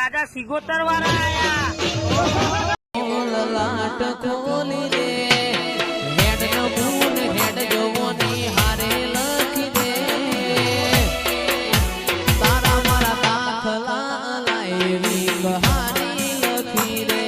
રાજા સિગોતર વાળા આયા. હારે લખી દે તારા મારા દાખલા કહાની લખી રે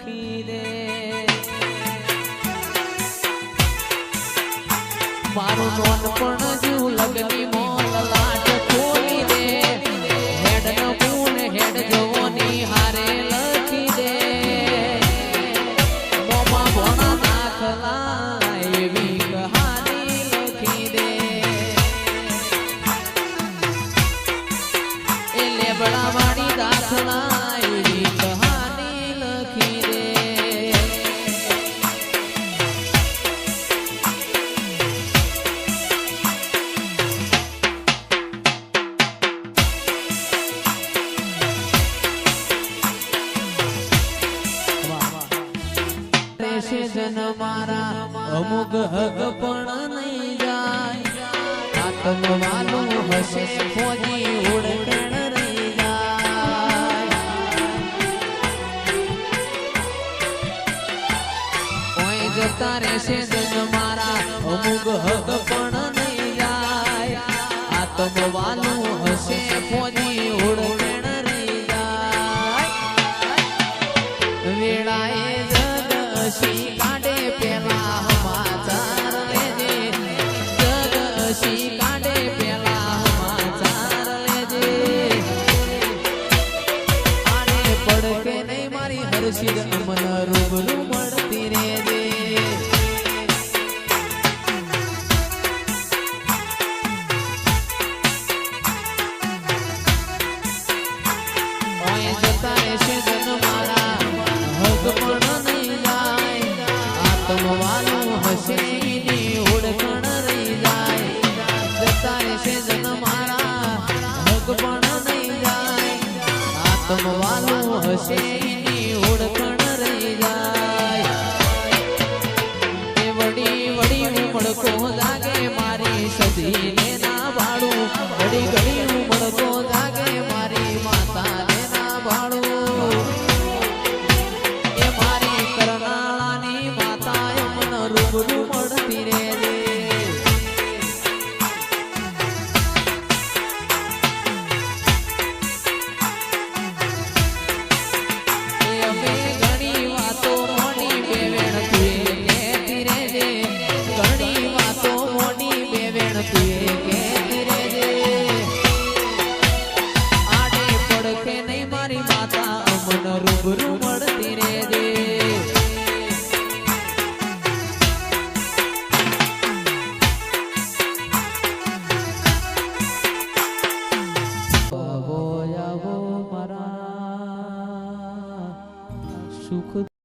લખી દે મારું નોન પણ જુ લગની મોલ લાટ ખોલી દે હેડ ન પૂન હેડ જવોની હારે લખી દે મોમાં ભોણા લાયવી કહાની લખી દે એ લેબડા વાળી રહેશે જન મારા અમુક હક પણ નહીં જાય. આત્મવાલું હશે, ફોજી ઉડકણ રહી જાય. ઓય જતા રહેશે જન મારા અમુક હક પણ નહીં જાય. આત્મવાલું હશે, ફોજી ઉડકણ રહી જાય. વેળાએ જગશી કાઢે પેલા સમાચાર લેજે. જગશી કાઢે પેલા સમાચાર લેજે. આને પડકે નહીં મારી હર્ષિદ અમન રૂબરૂ મળતી રેજે હશે. એની ઓળખણ રહી જાય. જતા રહેશે જન મારા હક પણ નહીં જાય. આત્મવાલું હશે.